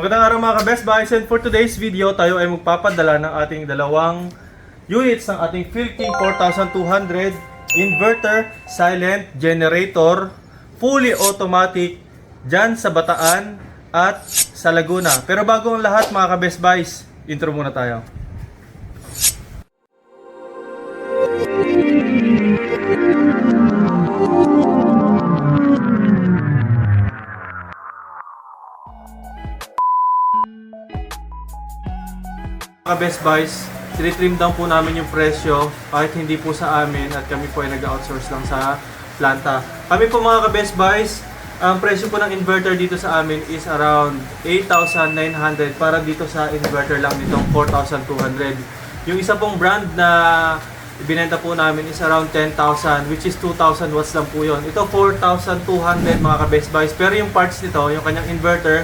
Magandang araw mga ka-Best Buys and for today's video tayo ay magpapadala ng ating dalawang units ng ating Philking 4200 inverter silent generator fully automatic dyan sa Bataan at sa Laguna. Pero bago ang lahat mga ka-Best Buys, intro muna tayo. Mga Best Buys, tinitrim down po namin yung presyo kahit hindi po sa amin at kami po ay nag-outsource lang sa planta. Kami po mga ka-Best Buys, ang presyo po ng inverter dito sa amin is around 8,900 para dito sa inverter lang nitong 4,200. Yung isa pong brand na ibinenta po namin is around 10,000 which is 2,000 watts lang po yun. Ito 4,200 mga ka-Best Buys pero yung parts nito, yung kanyang inverter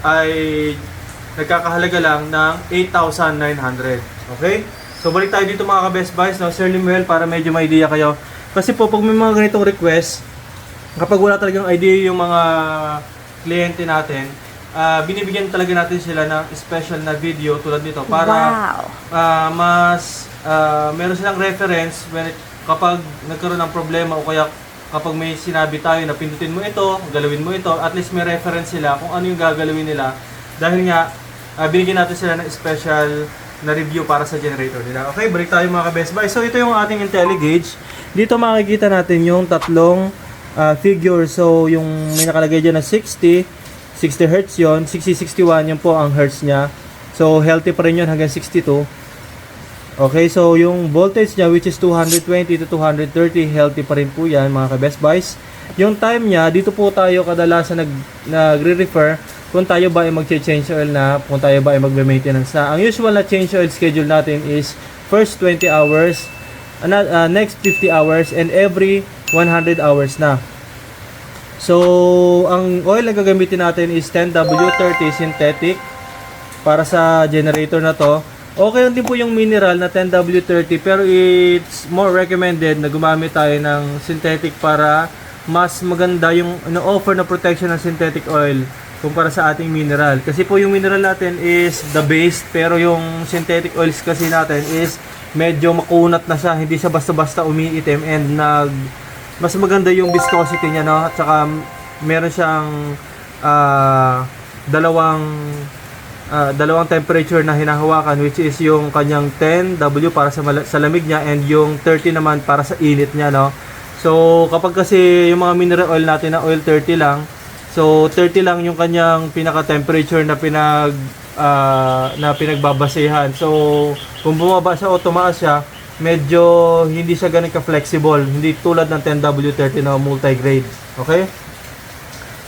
ay nagkakahalaga lang ng 8,900. Okay? So balik tayo dito mga ka-Best Buys, no? Sir Limuel, para medyo may idea kayo. Kasi po, pag may mga ganitong request, kapag wala talagang idea yung mga kliyente natin, ah, binibigyan talaga natin sila ng special na video tulad nito para Wow. ah, mas ah, meron silang reference when it- kapag nagkaroon ng problema o kaya kapag may sinabi tayo na pindutin mo ito, galawin mo ito, at least may reference sila kung ano yung gagalawin nila. Dahil nga, ah, binigyan natin sila ng special na review para sa generator nila. Okay, balik tayo mga ka-Best Buy. So, ito yung ating IntelliGauge. Dito makikita natin yung tatlong ah, figure. So, yung may nakalagay dyan na 60, 60 Hz yon 60-61 yun po ang Hertz niya. So, healthy pa rin yun hanggang 62. Okay, so yung voltage niya which is 220 to 230, healthy pa rin po yan mga ka-Best Buys. Yung time niya, dito po tayo kadalasan nag, nagre-refer kung tayo ba ay mag-change oil na, kung tayo ba ay magme-maintenance na. Ang usual na change oil schedule natin is first 20 hours, ano, uh, next 50 hours, and every 100 hours na. So, ang oil na gagamitin natin is 10W30 synthetic para sa generator na to. Okay lang din po yung mineral na 10W30 pero it's more recommended na gumamit tayo ng synthetic para mas maganda yung ano, offer na protection ng synthetic oil kumpara sa ating mineral. Kasi po yung mineral natin is the base pero yung synthetic oils kasi natin is medyo makunat na siya, hindi siya basta-basta umiitim and nag mas maganda yung viscosity niya no? At saka meron siyang ah, dalawang ah, dalawang temperature na hinahawakan which is yung kanyang 10 W para sa, sa lamig niya and yung 30 naman para sa init niya no? So kapag kasi yung mga mineral oil natin na oil 30 lang so 30 lang yung kanyang pinaka temperature na pinag ah, na pinagbabasehan so kung bumaba siya o tumaas siya medyo hindi siya ganun ka-flexible. Hindi tulad ng 10W30 na multi-grade. Okay?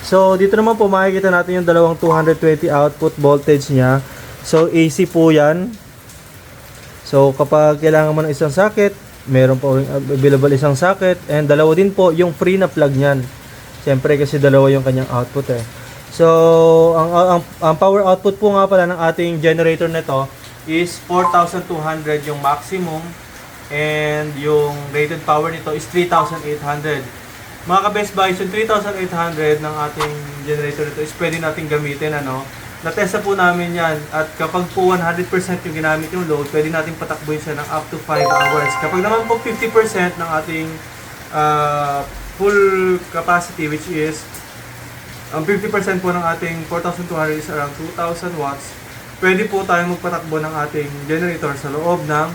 So, dito naman po makikita natin yung dalawang 220 output voltage niya. So, AC po yan. So, kapag kailangan mo ng isang socket, meron po available isang socket. And dalawa din po yung free na plug niyan. Siyempre kasi dalawa yung kanyang output eh. So, ang, ang, ang power output po nga pala ng ating generator nito is 4,200 yung maximum and yung rated power nito is 3,800. Mga ka-best buys, yung 3,800 ng ating generator nito is pwede natin gamitin ano. Na-testa po namin yan at kapag po 100% yung ginamit yung load, pwede natin patakbuhin siya ng up to 5 hours. Kapag naman po 50% ng ating ah, full capacity which is ang 50% po ng ating 4,200 is around 2,000 watts, pwede po tayong magpatakbo ng ating generator sa loob ng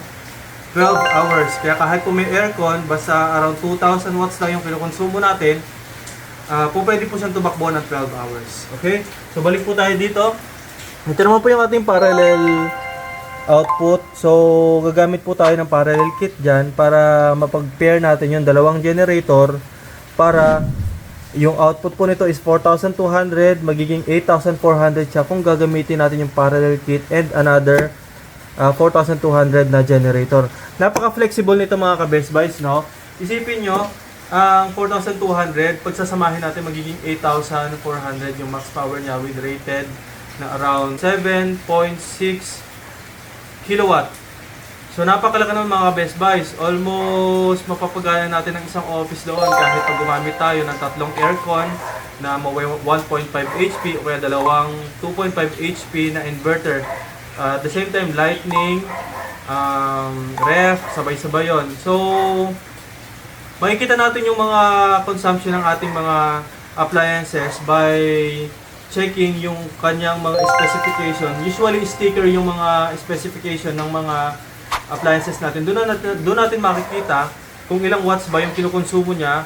12 hours. Kaya kahit po may aircon, basta around 2,000 watts lang yung kinukonsumo natin, ah po pwede po siyang tumakbo ng 12 hours. Okay? So balik po tayo dito. Ito naman po yung ating parallel output. So gagamit po tayo ng parallel kit dyan para mapag-pair natin yung dalawang generator para yung output po nito is 4,200, magiging 8,400 siya kung gagamitin natin yung parallel kit and another uh, 4,200 na generator. Napaka-flexible nito mga ka-best buys, no? Isipin nyo, ang 4,200, pagsasamahin natin magiging 8,400 yung max power niya with rated na around 7.6 kilowatt. So napakalaki naman mga best buys. Almost mapapagana natin ng isang office doon kahit pag gumamit tayo ng tatlong aircon na may 1.5 HP o kaya dalawang 2.5 HP na inverter. Uh, at the same time, lightning, um, ref, sabay-sabay yon. So, makikita natin yung mga consumption ng ating mga appliances by checking yung kanyang mga specification. Usually sticker yung mga specification ng mga appliances natin. Doon natin, doon natin makikita kung ilang watts ba yung kinukonsumo niya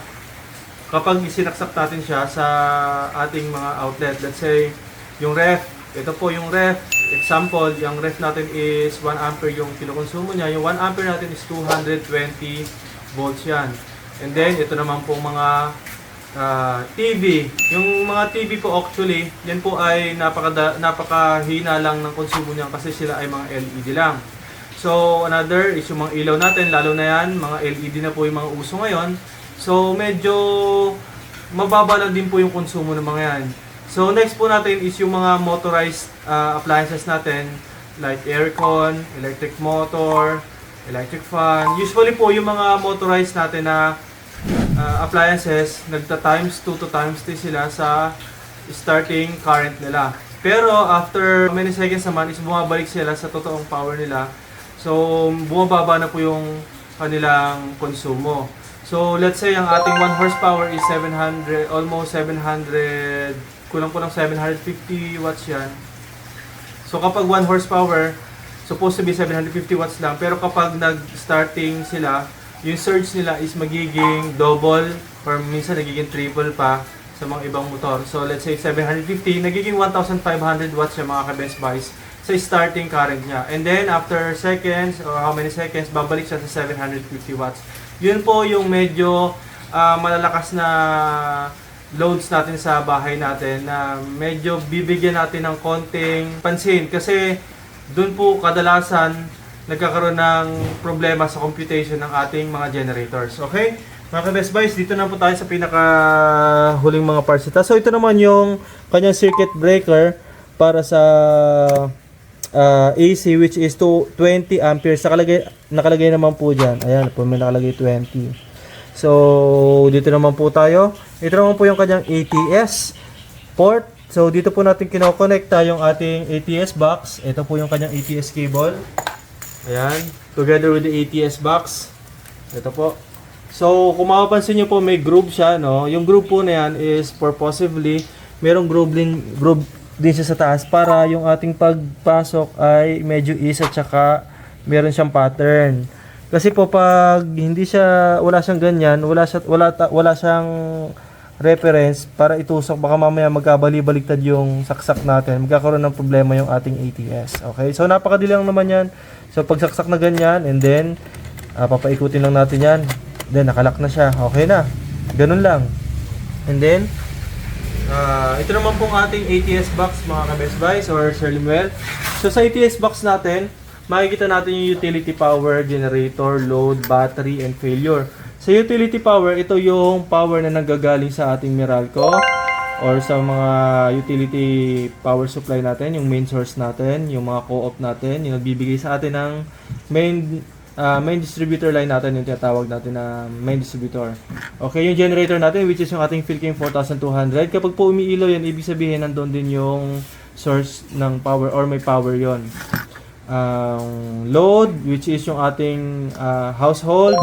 kapag isinaksak natin siya sa ating mga outlet. Let's say, yung ref, ito po yung ref. Example, yung ref natin is 1 ampere yung kinukonsumo niya. Yung 1 ampere natin is 220 volts yan. And then, ito naman po mga ah, TV. Yung mga TV po actually, yan po ay napaka napakahina lang ng konsumo niyan kasi sila ay mga LED lang. So, another is yung mga ilaw natin, lalo na yan, mga LED na po yung mga uso ngayon. So, medyo mababa lang din po yung konsumo ng mga yan. So, next po natin is yung mga motorized ah, appliances natin, like aircon, electric motor, electric fan. Usually po yung mga motorized natin na uh, appliances, nagta times 2 to times 3 sila sa starting current nila. Pero after many seconds naman is bumabalik sila sa totoong power nila. So bumababa na po yung kanilang konsumo. So let's say ang ating 1 horsepower is 700, almost 700, kulang-kulang 750 watts yan. So kapag 1 horsepower, supposed to be 750 watts lang. Pero kapag nag-starting sila, yung surge nila is magiging double or minsan nagiging triple pa sa mga ibang motor. So let's say 750, nagiging 1,500 watts yung mga ka-best buys sa starting current niya. And then after seconds or how many seconds, babalik siya sa 750 watts. Yun po yung medyo ah, malalakas na loads natin sa bahay natin na medyo bibigyan natin ng konting pansin kasi doon po kadalasan nagkakaroon ng problema sa computation ng ating mga generators. Okay? Mga ka-best buys, dito na po tayo sa pinaka huling mga parts ito. So ito naman yung kanyang circuit breaker para sa ah, AC which is to 20 amperes. Nakalagay, nakalagay naman po dyan. Ayan, po may nakalagay 20. So, dito naman po tayo. Ito naman po yung kanyang ATS port. So, dito po natin kinokonekta yung ating ATS box. Ito po yung kanyang ATS cable. Ayan. Together with the ATS box. Ito po. So, kung mapapansin nyo po, may groove siya, no? Yung groove po na yan is purposively, merong groove din, groove din siya sa taas para yung ating pagpasok ay medyo ease at saka meron siyang pattern. Kasi po pag hindi siya wala siyang ganyan, wala siya wala ta- wala siyang reference para itusok baka mamaya magkabali-baliktad yung saksak natin. Magkakaroon ng problema yung ating ATS. Okay? So napakadali lang naman 'yan. So pagsaksak na ganyan and then ah, papaikutin lang natin 'yan. Then nakalak na siya. Okay na. Ganun lang. And then Ah, ito naman pong ating ATS box mga ka-best buys or Sir Limuel. So sa ATS box natin, makikita natin yung utility power, generator, load, battery, and failure. Sa utility power, ito yung power na nanggagaling sa ating Meralco or sa mga utility power supply natin, yung main source natin, yung mga co-op natin, yung nagbibigay sa atin ng main ah, main distributor line natin, yung tinatawag natin na main distributor. Okay, yung generator natin, which is yung ating Philking 4200. Kapag po umiilaw yan, ibig sabihin nandun din yung source ng power or may power yon ang load which is yung ating ah, household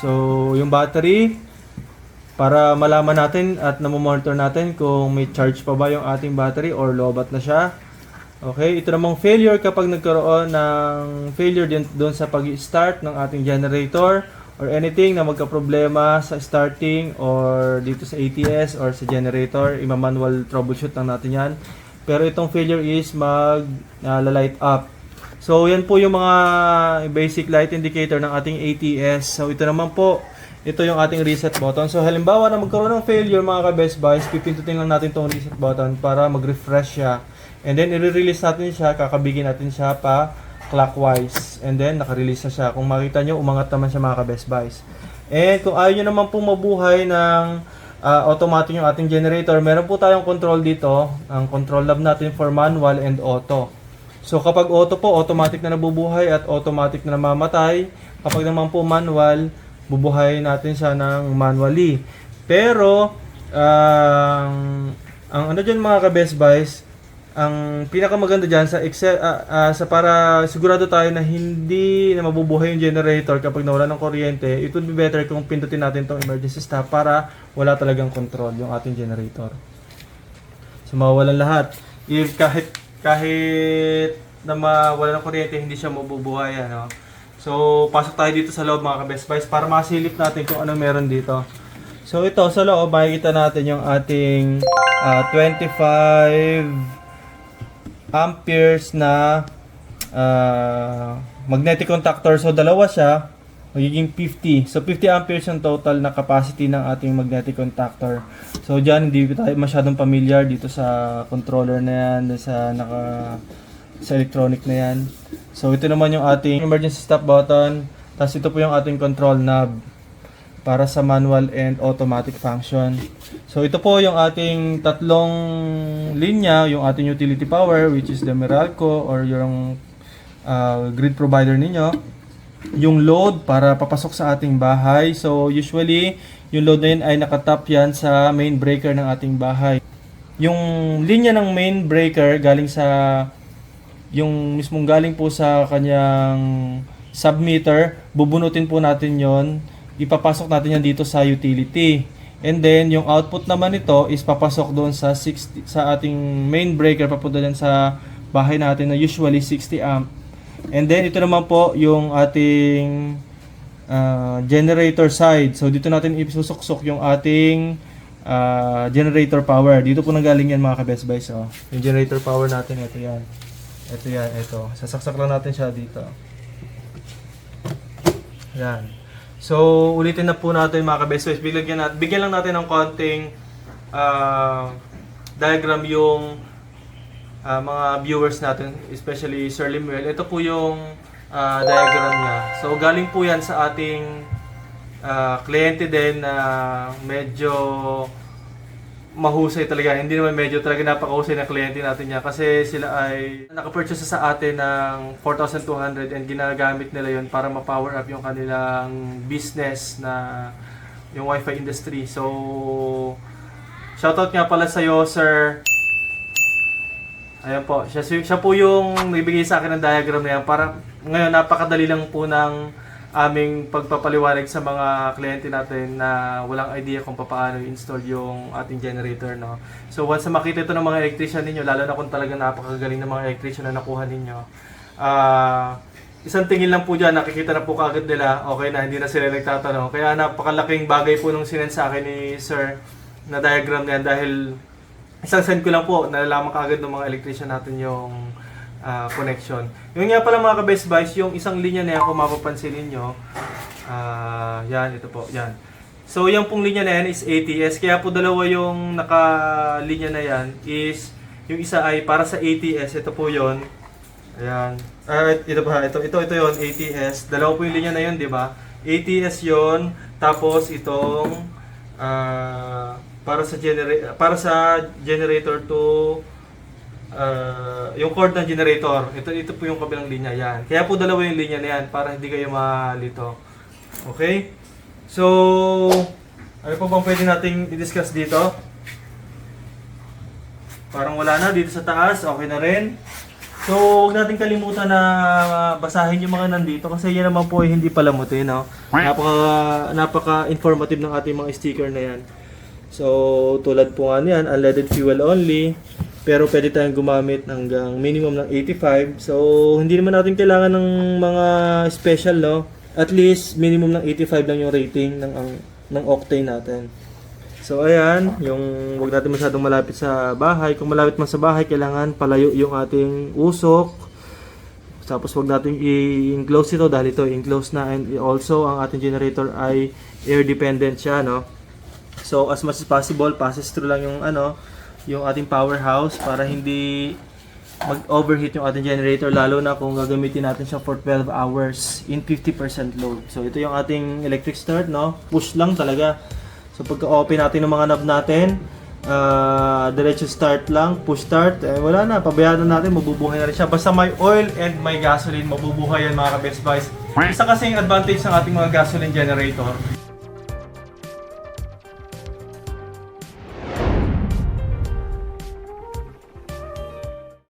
so yung battery para malaman natin at namomonitor natin kung may charge pa ba yung ating battery or lobat na siya okay ito namang failure kapag nagkaroon ng failure din doon sa pag-start ng ating generator or anything na magka-problema sa starting or dito sa ATS or sa generator ima-manual troubleshoot lang natin yan pero itong failure is mag uh, light up. So yan po yung mga basic light indicator ng ating ATS. So ito naman po, ito yung ating reset button. So halimbawa na magkaroon ng failure mga ka-best buys, pipindutin lang natin tong reset button para mag-refresh siya. And then i-release natin siya, kakabigin natin siya pa clockwise. And then naka-release na siya. Kung makita nyo, umangat naman siya mga ka-best buys. And kung ayaw nyo naman po mabuhay ng ah, automatic yung ating generator, meron po tayong control dito. Ang control knob natin for manual and auto. So kapag auto po, automatic na nabubuhay at automatic na namamatay. Kapag naman po manual, bubuhayin natin siya ng manually. Pero, ang ang ano dyan mga ka-best buys, ang pinakamaganda dyan sa Excel, ah, ah, sa para sigurado tayo na hindi na mabubuhay yung generator kapag nawala ng kuryente, it would be better kung pindutin natin tong emergency stop para wala talagang control yung ating generator. So mawawalan lahat. If kahit kahit na mawala ng kuryente, hindi siya mabubuhay ano. So pasok tayo dito sa loob mga ka-best buys para masilip natin kung ano meron dito. So ito sa loob makikita natin yung ating ah, 25 amperes na ah, magnetic contactor. So dalawa siya, magiging 50. So 50 amperes yung total na capacity ng ating magnetic contactor. So diyan hindi tayo masyadong familiar dito sa controller na yan, sa naka sa electronic na yan. So ito naman yung ating emergency stop button. Tapos ito po yung ating control knob para sa manual and automatic function. So ito po yung ating tatlong linya, yung ating utility power which is the Meralco or yung uh, grid provider ninyo. Yung load para papasok sa ating bahay. So usually yung load na yun ay nakatap yan sa main breaker ng ating bahay. Yung linya ng main breaker galing sa yung mismong galing po sa kanyang submeter, bubunutin po natin yon ipapasok natin yan dito sa utility. And then, yung output naman nito is papasok doon sa 60, sa ating main breaker, papunta dyan sa bahay natin na usually 60 amp. And then, ito naman po yung ating ah, generator side. So, dito natin isusuksok yung ating ah, generator power. Dito po nanggaling yan mga ka-best buys. Oh. Yung generator power natin, ito yan. Ito yan, ito. Sasaksak lang natin siya dito. Yan. So, ulitin na po natin mga ka-best boys. Bigyan, natin, bigyan lang natin ng konting ah, diagram yung ah, mga viewers natin, especially Sir Limuel. Ito po yung ah, diagram niya. So, galing po yan sa ating ah, kliyente din na medyo mahusay talaga. Hindi naman medyo talaga napakahusay na kliyente natin niya kasi sila ay nakapurchase sa atin ng 4,200 and ginagamit nila yon para ma-power up yung kanilang business na yung wifi industry. So, shoutout nga pala sa iyo, sir. Ayan po, siya, siya po yung nagbigay sa akin ng diagram na yan para ngayon napakadali lang po ng aming pagpapaliwanag sa mga kliyente natin na walang idea kung paano i-install yung ating generator, no? So, once na makita ito ng mga electrician ninyo, lalo na kung talagang napakagaling ng mga electrician na nakuha ninyo, ah, isang tingin lang po dyan, nakikita na po kaagad nila, okay na, hindi na sila nagtatanong. Kaya napakalaking bagay po nung sinend sa akin ni Sir na diagram na yan dahil isang send ko lang po, nalalaman kaagad ng mga electrician natin yung ah, connection. Yung nga pala mga ka-best buys, yung isang linya na yan, kung mapapansin ninyo, ah, yan, ito po, yan. So, yung pong linya na yan is ATS. Kaya po dalawa yung naka-linya na yan is, yung isa ay para sa ATS. Ito po yon Ayan. Ah, ito pa, ito, ito, ito yon ATS. Dalawa po yung linya na yun, di ba? ATS yon Tapos itong, ah, para sa generator para sa generator to uh, yung cord ng generator. Ito ito po yung kabilang linya yan. Kaya po dalawa yung linya na yan para hindi kayo malito. Okay? So, ano po bang pwede nating i-discuss dito? Parang wala na dito sa taas, okay na rin. So, huwag natin kalimutan na basahin yung mga nandito kasi yan naman po ay hindi palamutin, no? Napaka napaka informative ng ating mga sticker na yan. So, tulad po nga niyan, unleaded fuel only. Pero pwede tayong gumamit hanggang minimum ng 85. So, hindi naman natin kailangan ng mga special, no? At least, minimum ng 85 lang yung rating ng, ang, ng octane natin. So, ayan, yung wag natin masyadong malapit sa bahay. Kung malapit man sa bahay, kailangan palayo yung ating usok. Tapos, wag natin i-enclose ito dahil ito enclose na. And also, ang ating generator ay air dependent siya, no? So, as much as possible, passes through lang yung ano, yung ating powerhouse para hindi mag-overheat yung ating generator lalo na kung gagamitin natin siya for 12 hours in 50% load. So ito yung ating electric start, no? Push lang talaga. So pagka-open natin ng mga knob natin, Ah, diretso start lang, push start, eh, wala na, pabayaan na natin, mabubuhay na rin siya. Basta may oil and may gasoline, mabubuhay yan mga ka-best buys. Isa kasing advantage ng ating mga gasoline generator,